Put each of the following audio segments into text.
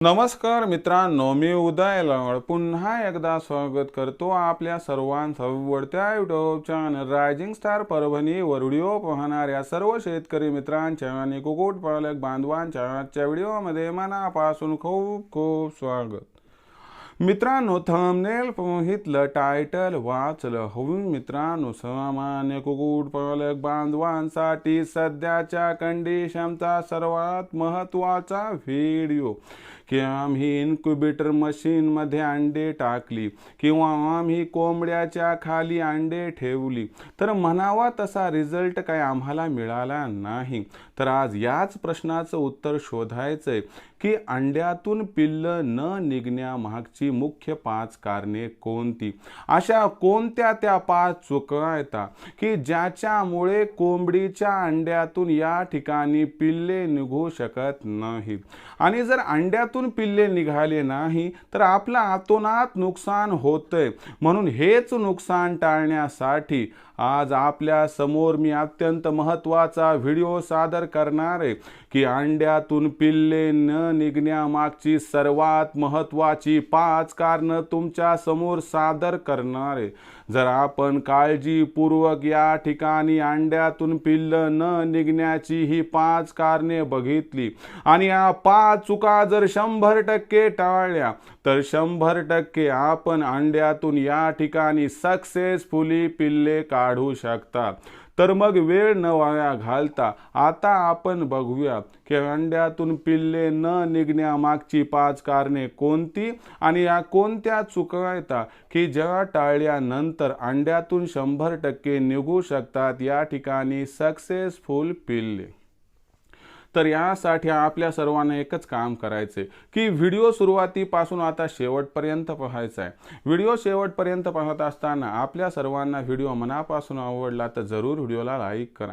नमस्कार मित्रांनो मी उदय लवड पुन्हा एकदा स्वागत करतो आपल्या सर्वांचं आवडत्या युट्यूब चॅनल रायझिंग स्टार परभणीवर व्हिडिओ पाहणाऱ्या सर्व शेतकरी मित्रांच्या आणि कुक्कुटपालक बांधवांच्या आजच्या व्हिडिओमध्ये मनापासून खूप खूप स्वागत. मित्रांनो थंबनेल पोहितलं टायटल वाचलं होऊन मित्रांनो सामान्य कुक्कुटपालक बांधवांसाठी सध्याच्या कंडिशनचा सर्वात महत्त्वाचा व्हिडिओ की आम्ही इन्क्युबेटर मशीनमध्ये अंडे टाकली किंवा आम्ही कोंबड्याच्या खाली अंडे ठेवली. तर म्हणावा तसा रिझल्ट काय आम्हाला मिळाला नाही. तर आज याच प्रश्नाचं उत्तर शोधायचंय की अंड्यातून पिल्ल न निघण्यामागची मुख्य पाच कारणे कोणती? अशा कोणत्या त्या पाच चुकायता की ज्याच्यामुळे कोंबडीच्या अंड्यातून या ठिकाणी पिल्ले निघू शकत नाहीत? आणि जर अंड्यातून पिल्ले निघाले नाही तर आपलं आतोनात नुकसान होतंय. म्हणून हेच नुकसान टाळण्यासाठी आज आपल्यासमोर मी अत्यंत महत्त्वाचा व्हिडिओ सादर करणार आहे की अंड्यातून पिल्ले न निघण्यामागची सर्वात महत्त्वाची पाच कारणं तुमच्यासमोर सादर करणार आहे. जर आपण काळजीपूर्वक या ठिकाणी अंड्यातून पिल्ल न निघण्याची ही पाच कारणे बघितली आणि या पाच चुका जर शंभर टक्के टाळल्या तर शंभर टक्के आपण अंड्यातून या ठिकाणी सक्सेसफुली पिल्ले काढू शकता. तर मग वेळ न वाया घालता आता आपण बघूया की अंड्यातून पिल्ले न निघण्यामागची पाच कारणे कोणती आणि या कोणत्या चुकायता की ज्या टाळल्यानंतर अंड्यातून शंभर टक्के निघू शकतात या ठिकाणी सक्सेसफुल पिल्ले? तर यासाठी आपल्या सर्वांना एकच काम करायचे की व्हिडिओ सुरुवातीपासून आता शेवटपर्यंत पाहायचा आहे व्हिडिओ शेवटपर्यंत पाहत असताना आपल्या सर्वांना व्हिडिओ मनापासून आवडला तर जरूर व्हिडिओला लाईक करा.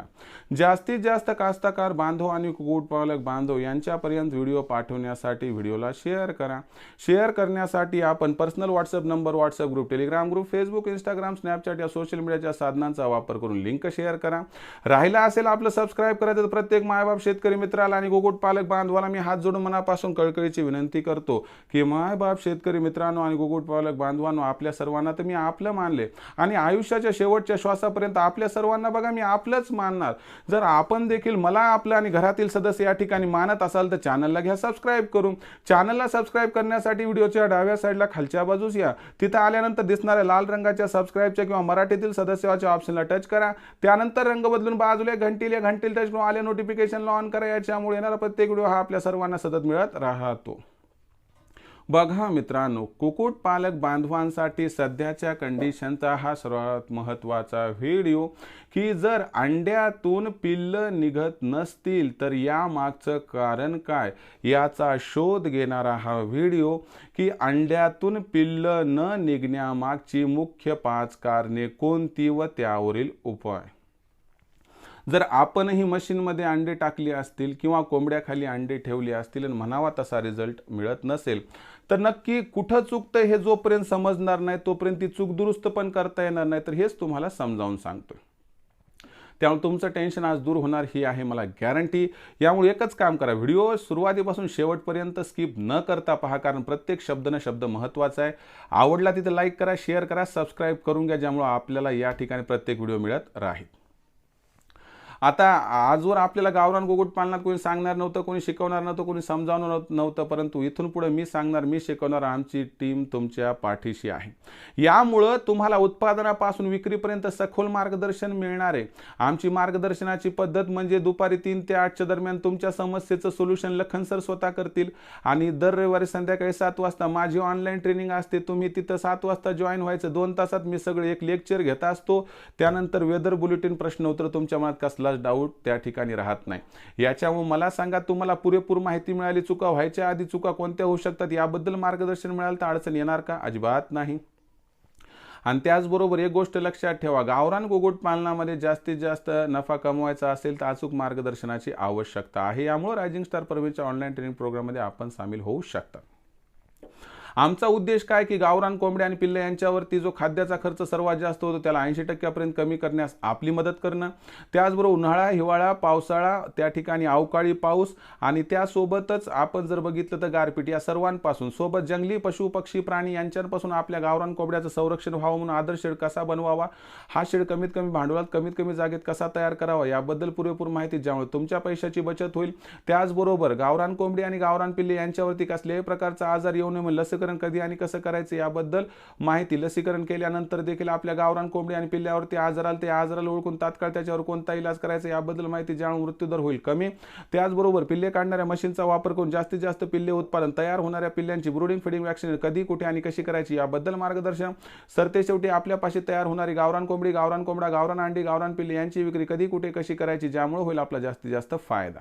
जास्तीत जास्त कास्तकार बांधव आणि कुकुटपालक बांधव यांच्यापर्यंत व्हिडिओ पाठवण्यासाठी व्हिडिओला शेअर करा. शेअर करण्यासाठी आपण personal WhatsApp number WhatsApp group Telegram group Facebook Instagram Snapchat या सोशल मीडियाच्या साधनांचा वापर करून लिंक शेअर करा. राहिला असेल आपलं सबस्क्राईब करायचं तर प्रत्येक मायबाप शेतकरी मित्राला आणि कुक्कुटपालक बांधवाला मी हात जोडून मनापासून कळकळीची विनंती करतो की माय बाप शेतकरी मित्रांनो आणि कुक्कुटपालक बांधवांनो आपल्या सर्वांना तर मी आपलं मानले आणि आयुष्याच्या शेवटच्या श्वासापर्यंत आपल्या सर्वांना बघा मी आपलंच मानणार. जर आपण देखील मला आपलं आणि घरातील सदस्य या ठिकाणी मानत असाल तर चॅनलला घ्या सबस्क्राईब करून. चॅनलला सबस्क्राईब करण्यासाठी व्हिडिओच्या डाव्या साईडला खालच्या बाजूस या. तिथं आल्यानंतर दिसणाऱ्या लाल रंगाच्या सबस्क्राईबच्या किंवा मराठीतील सदस्याच्या ऑप्शनला टच करा. त्यानंतर रंग बदलून बाजूला घंटीला घंटील टच करून आले नोटिफिकेशनला ऑन करा. याच्यामुळे येणारा प्रत्येक व्हिडिओ हा आपल्या सर्वांना सतत मिळत राहतो. बघा मित्रांनो कुक्कुटपालक बांधवांसाठी सध्याच्या कंडिशनचा हा सर्वात महत्त्वाचा व्हिडिओ की जर अंड्यातून पिल्ल निघत नसतील तर या मागचं कारण काय? याचा शोध घेणारा हा व्हिडिओ की अंड्यातून पिल्ल न निघण्यामागची मुख्य पाच कारणे कोणती व त्यावरील उपाय? जर आपणही मशीनमध्ये अंडे टाकली असतील किंवा कोंबड्याखाली अंडे ठेवली असतील आणि म्हणावा तसा रिझल्ट मिळत नसेल तर नक्की कुठं चुकतं हे जोपर्यंत समजणार नाही तोपर्यंत ती चूक दुरुस्त पण करता येणार नाही. तर हेच तुम्हाला समजावून सांगतोय. त्यामुळे तुमचं टेन्शन आज दूर होणार ही आहे मला गॅरंटी यामुळे एकच काम करा. व्हिडिओ सुरुवातीपासून शेवटपर्यंत स्किप न करता पहा कारण प्रत्येक शब्द न शब्द महत्त्वाचा आहे. आवडला तिथं लाईक करा शेअर करा सबस्क्राईब करून घ्या ज्यामुळं आपल्याला या ठिकाणी प्रत्येक व्हिडिओ मिळत राहील. आता आजवर आपल्याला गावरान गोगुट पालनात कोणी सांगणार नव्हतं कोणी शिकवणार नव्हतं कोणी समजावणार नव्हतं परंतु इथून पुढे मी सांगणार मी शिकवणार आमची टीम तुमच्या पाठीशी आहे. यामुळं तुम्हाला उत्पादनापासून विक्रीपर्यंत सखोल मार्गदर्शन मिळणार आहे. आमची मार्गदर्शनाची पद्धत म्हणजे दुपारी तीन ते आठच्या दरम्यान तुमच्या समस्येचं सोल्युशन लखन सर स्वतः करतील आणि दर रविवारी संध्याकाळी सात वाजता माझी ऑनलाईन ट्रेनिंग असते तुम्ही तिथं सात वाजता जॉईन व्हायचं दोन तासात मी सगळे एक लेक्चर घेत असतो. त्यानंतर वेदर बुलेटिन प्रश्न उत्तर तुमच्या मनात कसला कसलाच डाऊट त्या ठिकाणी राहत नाही. याच्यामुळे मला सांगा तुम्हाला पुरेपूर माहिती मिळाली चुका व्हायच्या आधी चुका कोणत्या होऊ शकतात याबद्दल मार्गदर्शन मिळालं तर अडचण येणार का? अजिबात नाही. आणि त्याचबरोबर एक गोष्ट लक्षात ठेवा गावरान गोगोट पालनामध्ये जास्तीत जास्त नफा कमवायचा असेल तर अचूक मार्गदर्शनाची आवश्यकता आहे. यामुळे रायझिंग स्टार परमेच्या ऑनलाईन ट्रेनिंग प्रोग्राममध्ये आपण सामील होऊ शकता. आमचा उद्देश काय की गावरान कोंबड्या आणि पिल्ले यांच्यावरती जो खाद्याचा खर्च सर्वात जास्त होतो त्याला ऐंशी टक्क्यापर्यंत कमी करण्यास आपली मदत करणं. त्याचबरोबर उन्हाळा हिवाळा पावसाळा त्या ठिकाणी अवकाळी पाऊस आणि त्यासोबतच आपण जर बघितलं तर गारपीट या सर्वांपासून. सोबत जंगली पशु पक्षी प्राणी यांच्यापासून आपल्या गावरान कोंबड्याचं संरक्षण व्हावं म्हणून आदर्श शेड कसा बनवावा? हा शेड कमीत कमी भांडवलात कमीत कमी जागेत कसा तयार करावा? याबद्दल पुरेपूर माहिती ज्यामुळे तुमच्या पैशाची बचत होईल. त्याचबरोबर गावरान कोंबडी आणि गावरान पिल्ले यांच्यावरती कसल्याही प्रकारचा आजार येऊ नये लसीकरण लसीकरण कधी आणि कसं करायचं याबद्दल माहिती लसीकरण केल्यानंतर देखील आपल्या गावरान कोंबडी आणि पिल्ल्यावरती आजार ते आजाराला ओळखून तात्काळ त्याच्यावर कोणता इलाज करायचा याबद्दल माहिती ज्यामुळे मृत्यूदर होईल कमी. त्याचबरोबर पिल्ले काढणाऱ्या मशीनचा वापर करून जास्तीत जास्त पिल्ले उत्पादन तयार होणाऱ्या पिल्ल्यांची ब्रुडिंग फिडिंग वॅक्सिन कधी कुठे आणि कशी करायची याबद्दल मार्गदर्शन. सरते शेवटी आपल्यापाशी तयार होणारी गावरान कोंबडी गावरान कोंबडा गावरान अंडी गावरान पिल्ले यांची विक्री कधी कुठे कशी करायची ज्यामुळे होईल आपला जास्तीत जास्त फायदा.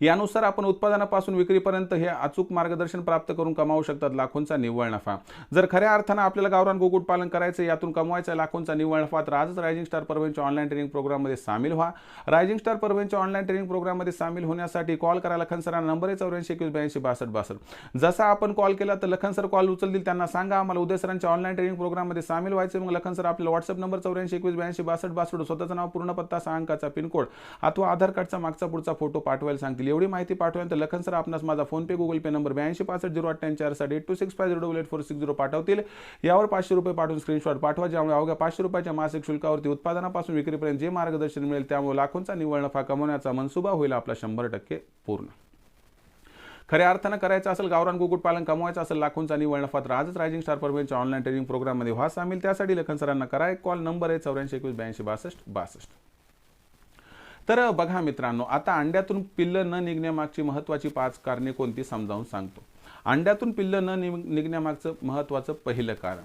यानुसार आपण उत्पादनापासून विक्रीपर्यंत हे अचूक मार्गदर्शन प्राप्त करून कमावू शकतात लाखोंचा निव्वळ नफा. जर खऱ्या अर्थानं आपल्याला गावरान कुक्कुटपालन करायचं यातून कमवायचा लाखोंचा निव्वळ नफा तर आजच रायझिंग स्टार परवेंच्या ऑनलाईन ट्रेनिंग प्रोग्राममध्ये सामील व्हा. रायझिंग स्टार परवेंच्या ऑनलाईन ट्रेनिंग प्रोग्राममध्ये सामील होण्यासाठी कॉल करा लखन सरांना. नंबर आहे चौऱ्याऐंशी एकवीस ब्याऐंशी बासष्ट बासष्ट. जसा आपण कॉल केला तर लखन सर कॉल उचलतील त्यांना सांगा आम्हाला उदय सरांच्या ऑनलाईन ट्रेनिंग प्रोग्राममध्ये सामील व्हायचे मग लखन सर आपला व्हॉट्सअप नंबर चौऱ्याऐंशी एकवीस ब्याऐंशी बासष्ट बासष्ट. स्वतःचं नाव पूर्ण पत्ता सहा अंकाचा पिनकोड. अथवा आधार कार्डचा मागचा पुढचा फोटो पाठवायला सांगतील. एवढी माहिती पाठवायला तर लखन सर आपणास माझा फोनपे गुगल पे नंबर ब्याऐंशी पासष्ट झिरो अठ्ठ्याऐंशी चार साठ eight two six five zero double eight four six zero पाठवतील. यावर पाचशे रुपये पाठवून स्क्रीनशॉट पाठवा ज्यामुळे अवघ्या पाचशे रुपयाच्या मासिक शुल्कावरती उत्पादनापासून विक्रीपर्यंत जे मार्गदर्शन मिळेल त्यामुळे लाखोंचा निव्वळ नफा कमवण्याचा मनसुबा होईल आपला शंभर टक्के पूर्ण. खऱ्या अर्थानं करायचं असेल गावरान कुक्कुटपालन कमवायचं असेल लाखोंचा निवळ नफा तर आजच रायझिंग स्टार परमेंटच्या ऑनलाईन ट्रेनिंग प्रोग्राममध्ये व्हा सामील. त्यासाठी लखन सरांना करा एक कॉल नंबर आहे चौऱ्याऐंशी एकवीस ब्याऐंशी बासष्ट बासष्ट. तर बघा मित्रांनो आता अंड्यातून पिल्लं न निघण्यामागची महत्त्वाची पाच कारणे कोणती समजावून सांगतो. अंड्यातून पिल्लं न निघण्यामागचं महत्त्वाचं पहिलं कारण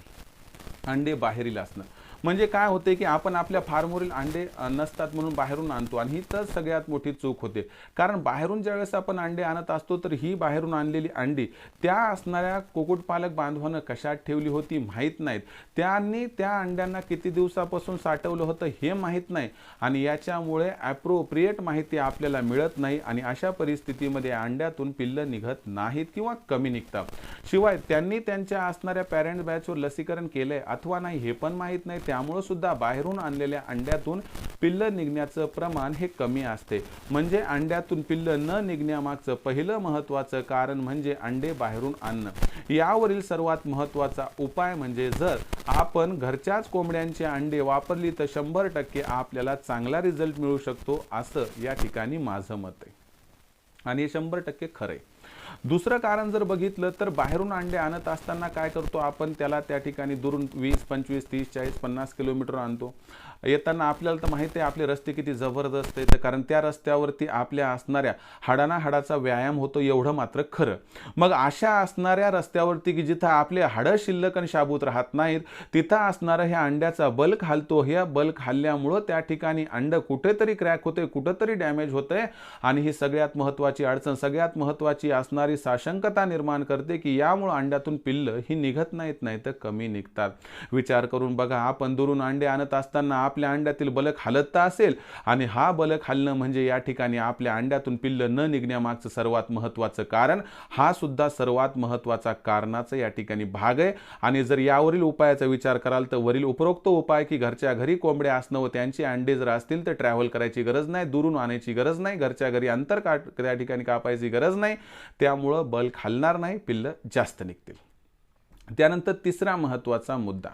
अंडे बाहेरील असणं. म्हणजे काय होते की आपण आपल्या फार्मवरील अंडे नसतात म्हणून बाहेरून आणतो आणि ही तर सगळ्यात मोठी चूक होते. कारण बाहेरून ज्यावेळेस आपण अंडे आणत असतो तर ही बाहेरून आणलेली अंडी त्या असणाऱ्या कुक्कुटपालक बांधवानं कशात ठेवली होती माहीत नाहीत. त्यांनी त्या अंड्यांना किती दिवसापासून साठवलं होतं हे माहीत नाही आणि याच्यामुळे ॲप्रोप्रिएट माहिती आपल्याला मिळत नाही आणि अशा परिस्थितीमध्ये अंड्यातून पिल्लं निघत नाहीत किंवा कमी निघतात. शिवाय त्यांनी त्यांच्या असणाऱ्या पॅरेंट बॅचवर लसीकरण केलंय अथवा नाही हे पण माहीत नाही. त्यामुळं सुद्धा बाहेरून आणलेल्या अंड्यातून पिल्ल निघण्याचं प्रमाण हे कमी असते. म्हणजे अंड्यातून पिल्ल न निघण्यामागचं पहिलं महत्त्वाचं कारण म्हणजे अंडे बाहेरून आणणं. यावरील सर्वात महत्त्वाचा उपाय म्हणजे जर आपण घरच्याच कोंबड्यांची अंडे वापरली तर शंभर टक्के आपल्याला चांगला रिझल्ट मिळू शकतो असं या ठिकाणी माझं मत आहे. आणि हे शंभर टक्के खरं आहे. दुसरं कारण जर बघितलं तर बाहेरून अंडे आणत असताना काय करतो आपण? त्याला त्या ठिकाणी दुरून वीस पंचवीस तीस चाळीस पन्नास किलोमीटर आणतो. येताना आपल्याला तर माहिती आहे आपले रस्ते किती जबरदस्त आहेत. कारण त्या रस्त्यावरती आपल्या असणाऱ्या हाडाना हाडाचा व्यायाम होतो एवढं मात्र खरं. मग अशा असणाऱ्या रस्त्यावरती की जिथं आपले हाडं शिल्लक आणि शाबूत राहत नाहीत तिथं असणारं ह्या अंड्याचा बल्क हालतो. ह्या बल्क हल्ल्यामुळं त्या ठिकाणी अंड कुठेतरी क्रॅक होते कुठंतरी डॅमेज होते आणि ही सगळ्यात महत्त्वाची अडचण सगळ्यात महत्त्वाची असणारी साशंकता निर्माण करते की यामुळं अंड्यातून पिल्लं ही निघत नाहीत नाही तर कमी निघतात. विचार करून बघा आपण दुरून अंडे आणत असताना आपल्या अंड्यातील बलक हलत असेल. आणि हा बलक हलणं म्हणजे या ठिकाणी आपल्या अंड्यातून पिल्ल न निघण्यामागचं सर्वात महत्त्वाचं कारण. हा सुद्धा सर्वात महत्त्वाचा कारणाचा या ठिकाणी भाग आहे. आणि जर यावरील उपायाचा विचार कराल तर वरील उपरोक्त उपाय की घरच्या घरी कोंबड्या असणं व त्यांची अंडे जर असतील तर ट्रॅव्हल करायची गरज नाही दुरून आणायची गरज नाही घरच्या घरी अंतर काट त्या ठिकाणी कापायची गरज नाही. त्यामुळं बल्क खालणार नाही पिल्लं जास्त निघतील. त्यानंतर तिसरा महत्त्वाचा मुद्दा.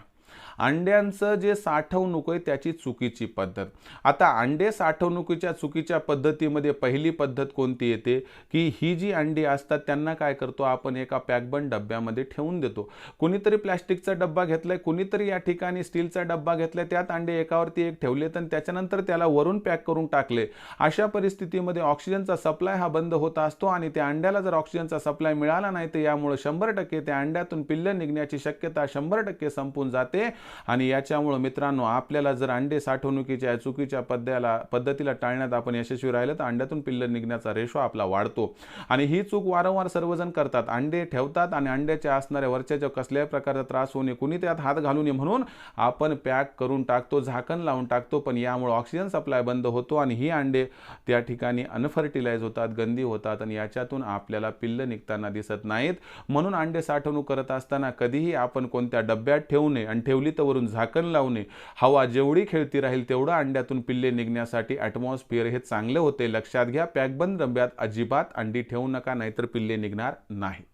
अंड्यांचं जे साठवणूक आहे त्याची चुकीची पद्धत. आता अंडे साठवणुकीच्या चुकीच्या पद्धतीमध्ये पहिली पद्धत कोणती येते? की ही जी अंडी असतात त्यांना काय करतो? आपण एका पॅकबंद डब्यामध्ये ठेवून देतो. कुणीतरी प्लॅस्टिकचा डब्बा घेतलाय कुणीतरी या ठिकाणी स्टीलचा डब्बा घेतलाय त्यात अंडे एकावरती एक ठेवले तर त्याच्यानंतर त्याला वरून पॅक करून टाकले. अशा परिस्थितीमध्ये ऑक्सिजनचा सप्लाय हा बंद होत असतो आणि त्या अंड्याला जर ऑक्सिजनचा सप्लाय मिळाला नाही तर यामुळे शंभर टक्के त्या अंड्यातून पिल्लं निघण्याची शक्यता शंभर टक्के संपून जाते. आणि याच्यामुळं मित्रांनो आपल्याला जर अंडे साठवणुकीच्या चुकीच्या पद्धतीला पद्धतीला टाळण्यात आपण यशस्वी राहिलं तर अंड्यातून पिल्ल निघण्याचा रेशो आपला वाढतो. आणि ही चूक वारंवार सर्वजण करतात. अंडे ठेवतात आणि अंड्याच्या असणाऱ्या वरच्या कसल्याही प्रकारचा त्रास होणे कुणी त्यात हात घालू नये म्हणून आपण पॅक करून टाकतो झाकण लावून टाकतो पण यामुळे ऑक्सिजन सप्लाय बंद होतो आणि ही अंडे त्या ठिकाणी अनफर्टिलाइज होतात गंदी होतात आणि याच्यातून आपल्याला पिल्ल निघताना दिसत नाहीत. म्हणून अंडे साठवणूक करत असताना कधीही आपण कोणत्या डब्यात ठेवू नये आणि ठेवली तर वरून झाकण लावणे हवा जेवढी खेळती राहील तेवढं अंड्यातून पिल्ले निघण्यासाठी ॲटमॉस्फिअर हे चांगले होते. लक्षात घ्या पॅकबंद डब्यात अजिबात अंडी ठेवू नका नाहीतर पिल्ले निघणार नाही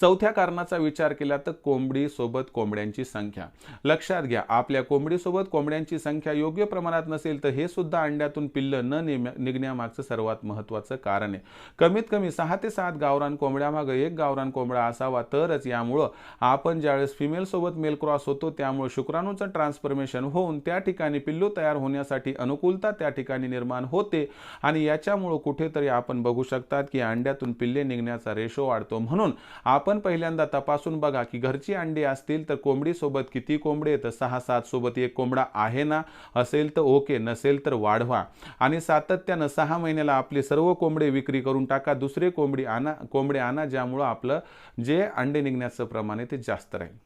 चौथ्या कारणाचा विचार केला तर कोंबडीसोबत कोंबड्यांची संख्या. लक्षात घ्या आपल्या कोंबडीसोबत कोंबड्यांची संख्या योग्य प्रमाणात नसेल तर हे सुद्धा अंड्यातून पिल्ल न निघण्यामागचं सर्वात महत्वाचं कारण आहे. कमीत कमी सहा ते सात गावरान कोंबड्यामागं एक गावरान कोंबडा असावा तरच यामुळं आपण ज्यावेळेस फिमेलसोबत मेल क्रॉस होतो त्यामुळे शुक्राणूचं ट्रान्सफॉर्मेशन होऊन त्या ठिकाणी पिल्लू तयार होण्यासाठी अनुकूलता त्या ठिकाणी निर्माण होते आणि याच्यामुळं कुठेतरी आपण बघू शकतात की अंड्यातून पिल्ले निघण्याचा रेशो वाढतो. म्हणून आपण आपण पहिल्यांदा तपासून बघा की घरची अंडी असतील तर कोंबडीसोबत किती कोंबडे तर सहा सात सोबत एक कोंबडा आहे ना? असेल तर ओके नसेल तर वाढवा. आणि सातत्यानं सहा महिन्याला आपले सर्व कोंबडे विक्री करून टाका. दुसरे कोंबडी आणा कोंबडे आणा ज्यामुळं आपलं जे अंडे निघण्याचं प्रमाण आहे ते जास्त राहील.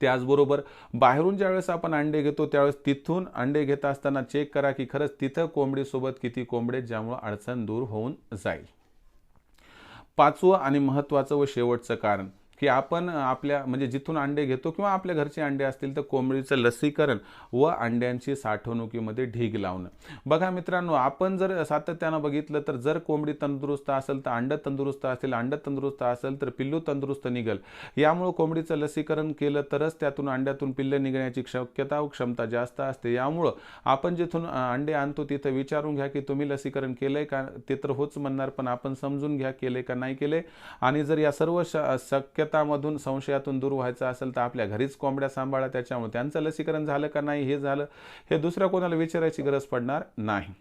त्याचबरोबर बाहेरून ज्यावेळेस आपण अंडे घेतो त्यावेळेस तिथून अंडे घेत असताना चेक करा की खरंच तिथं कोंबडीसोबत किती कोंबडे ज्यामुळं अडचण दूर होऊन जाईल. पाचवं आणि महत्त्वाचं व शेवटचं कारण. की आपण आपल्या म्हणजे जिथून अंडे घेतो किंवा आपल्या घरचे अंडे असतील तर कोंबडीचं लसीकरण व अंड्यांची साठवणुकीमध्ये ढीग लावणं. बघा मित्रांनो आपण जर सातत्यानं बघितलं तर जर कोंबडी तंदुरुस्त असेल तर अंड तंदुरुस्त असेल अंड तंदुरुस्त असेल तर पिल्लू तंदुरुस्त निघल. यामुळं कोंबडीचं लसीकरण केलं तरच त्यातून अंड्यातून पिल्ल निघण्याची शक्यता व क्षमता जास्त असते. यामुळं आपण जिथून अंडे आणतो तिथं विचारून घ्या की तुम्ही लसीकरण केलंय का? ते तर होच म्हणणार पण आपण समजून घ्या केले का नाही केले आणि जर या सर्व शक्यता मधून संशयातून दूर व्हायचं असेल तर आपल्या घरीच कोंबड्या सांभाळा त्याच्यामुळे त्यांचं लसीकरण झालं का नाही हे झालं हे दुसऱ्या कोणाला विचारायची गरज पडणार नाही.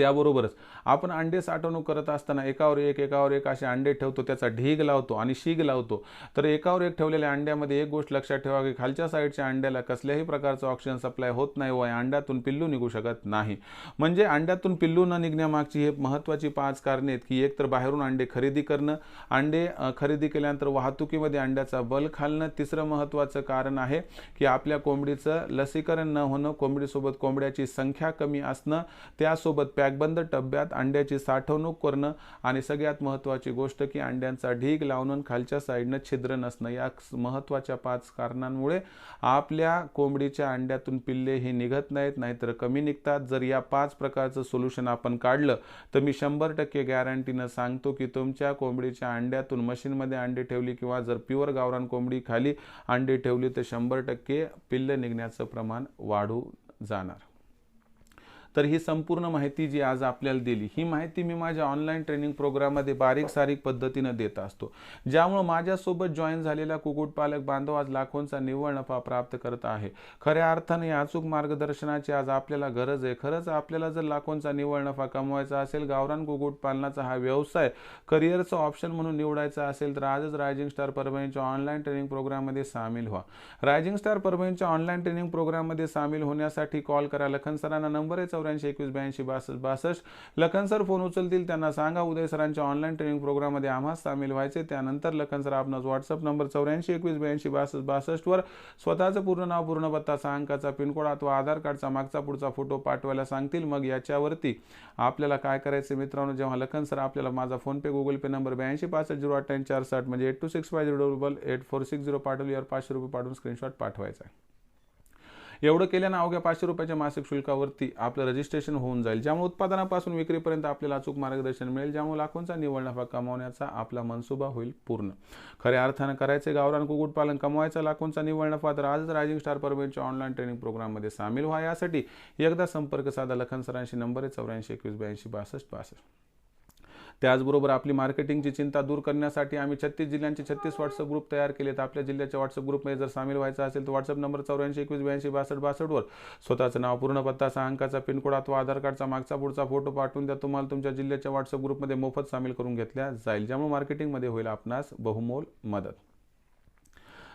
त्याबरोबरच आपण अंडे साठवणूक करत असताना एकावर एक एकावर एक असे अंडे ठेवतो त्याचा ढीग लावतो आणि शीग लावतो. तर एकावर एक ठेवलेल्या अंड्यामध्ये एक गोष्ट लक्षात ठेवा की खालच्या साईडच्या अंड्याला कसल्याही प्रकारचं ऑक्सिजन सप्लाय होत नाही व अंड्यातून पिल्लू निघू शकत नाही. म्हणजे अंड्यातून पिल्लू न निघण्यामागची हे महत्त्वाची पाच कारणे आहेत की एक तर बाहेरून अंडे खरेदी करणं अंडे खरेदी केल्यानंतर वाहतुकीमध्ये अंड्याचा बल खालणं. तिसरं महत्त्वाचं कारण आहे की आपल्या कोंबडीचं लसीकरण न होणं कोंबडीसोबत कोंबड्याची संख्या कमी असणं त्यासोबत पॅकबंद टब्यात अंड्याची साठवणूक करणं आणि सगळ्यात महत्त्वाची गोष्ट की अंड्यांचा ढीग लावणं खालच्या साईडनं छिद्र नसणं. या महत्त्वाच्या पाच कारणांमुळे आपल्या कोंबडीच्या अंड्यातून पिल्ले हे निघत नाहीत नाहीतर कमी निघतात. जर या पाच प्रकारचं सोल्युशन आपण काढलं तर मी शंभर टक्के गॅरंटीनं सांगतो की तुमच्या कोंबडीच्या अंड्यातून मशीनमध्ये अंडे ठेवली किंवा जर प्युअर गावरान कोंबडी खाली अंडे ठेवली तर शंभर टक्के पिल्ल निघण्याचं प्रमाण वाढू जाणार. तर ही संपूर्ण माहिती जी आज आपल्याला दिली ही माहिती मी माझ्या ऑनलाईन ट्रेनिंग प्रोग्राममध्ये बारीक सारीक पद्धतीनं देत असतो. ज्यामुळं माझ्यासोबत जॉईन झालेला कुक्कुटपालक बांधव आज लाखोंचा निव्वळ नफा प्राप्त करत आहे. खऱ्या अर्थाने अचूक मार्गदर्शनाची आज आपल्याला गरज आहे. खरंच आपल्याला जर लाखोंचा निव्वळ नफा कमवायचा असेल गावरान कुक्कुटपालनाचा हा व्यवसाय करिअरचा ऑप्शन म्हणून निवडायचा असेल तर आजच रायझिंग स्टार परभणीच्या ऑनलाईन ट्रेनिंग प्रोग्राममध्ये सामील व्हा. रायझिंग स्टार परभणीच्या ऑनलाईन ट्रेनिंग प्रोग्राममध्ये सामील होण्यासाठी कॉल करा. लखन सरांना नंबर आहे चौऱ्याऐंशी एकवीस ब्याऐंशी बासष्ट बासष्ट. लखन सर फोन उचलतील त्यांना सांगा. उदय सरांच्या ऑनलाईन ट्रेनिंग प्रोग्राममध्ये आम्हाला सामील व्हायचे. त्यानंतर लखन सर आपणास व्हॉट्सअप नंबर चौऱ्याऐंशी एकवीस ब्याऐंशी बासष्ट बासष्टवर स्वतःचं पूर्ण नाव पूर्ण पत्ता सहा अंकाचा पिनकोड अथवा आधार कार्डचा मागचा पुढचा फोटो पाठवायला सांगतील. मग याच्यावरती आपल्याला काय करायचं मित्रांनो? जेव्हा लखन सर आपल्याला माझा फोनपे गुगल पे नंबर ब्याऐंशी पासष्ट झिरो अठ्ठ्याऐंशी चार साठ म्हणजे eight two six five zero double eight four six zero पाठवल्यावर पाचशे रुपये पाठवून स्क्रीनशॉट पाठवायचा आहे. एवढं केल्यानं अवघ्या पाचशे रुपयाच्या मासिक शुल्कावरती आपलं रजिस्ट्रेशन होऊन जाईल. ज्यामुळे उत्पादनापासून विक्रीपर्यंत आपल्याला अचूक मार्गदर्शन मिळेल ज्यामुळे लाखोंचा निवड नफा कमावण्याचा आपला मनसुबा होईल पूर्ण. खऱ्या अर्थानं करायचे गावरान कुक्कुटपालन कमवायचा लाखोंचा निवड नफा तर आजच रायझिंग स्टार परमेंटच्या ऑनलाईन ट्रेनिंग प्रोग्राममध्ये सामील व्हा. यासाठी एकदा संपर्क साधा. लखन सरांशी नंबर आहे चौऱ्याऐंशी एकवीस ब्याऐंशी बासष्ट बासष्ट. त्याचबरोबर आपली मार्केटिंगची चिंता दूर करण्यासाठी आम्ही छत्तीस जिल्ह्यांचे छत्तीस व्हॉट्सअप ग्रुप तयार केलेत. आपल्या जिल्ह्याच्या व्हॉट्सअप ग्रुपमध्ये जर सामील व्हायचं असेल तर व्हॉट्सअप नंबर चौऱ्याऐंशी एकवीस ब्याऐंशी बासष्ट बासष्टवर स्वतःचं नाव पूर्ण पत्ता सहा अंकाचा पिनकोड अथवा आधार कार्डचा मागचा पुढचा फोटो पाठवून द्या. तुम्हाला तुमच्या जिल्ह्याच्या व्हॉट्सअप ग्रुपमध्ये मोफत सामील करून घेतल्या जाईल. ज्यामुळे मार्केटिंगमध्ये होईल आपणास बहुमोल मदत.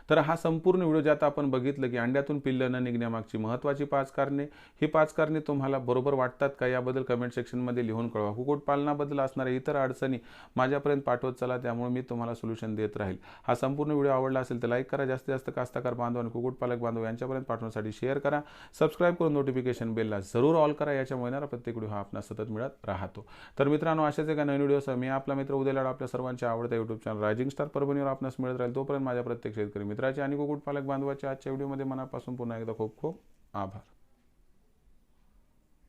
तर हा संपूर्ण व्हिडिओ ज्यात आपण बघितलं की अंड्यातून पिल्लं न निघण्यामागची महत्त्वाची पाच कारणे. ही पाच कारणे तुम्हाला बरोबर वाटतात का याबद्दल कमेंट सेक्शनमध्ये लिहून कळवा. कुक्कुटपालनाबद्दल असणाऱ्या इतर अडचणी माझ्यापर्यंत पाठवत चला त्यामुळे मी तुम्हाला सोल्युशन देत राहील. हा संपूर्ण व्हिडिओ आवडला असेल तर लाईक करा जास्तीत जास्त कास्ताकार बांधव आणि कुक्कुटपालक बांधव यांच्यापर्यंत पाठवण्यासाठी शेअर करा. सबस्क्राईब करून नोटिफिकेशन बेलला जरूर ऑल करा. याच्यामुळे येणारा प्रत्येक व्हिडिओ हा आपला सतत मिळत राहतो. तर मित्रांनो अशाच एका नवीन व्हिडिओसह मी आपला मित्र उद्याला आपल्या सर्वांच्या आवडत्या युट्यूब चॅनल रायझिंग स्टार परभणीवर आपणास मिळत राहील. तोपर्यंत माझ्या प्रत्येक शेतकरी मित्राचे आणि कुकुटपालक बांधवाच्या आजच्या व्हिडिओमध्ये मनापासून पुन्हा एकदा खूप खूप आभार.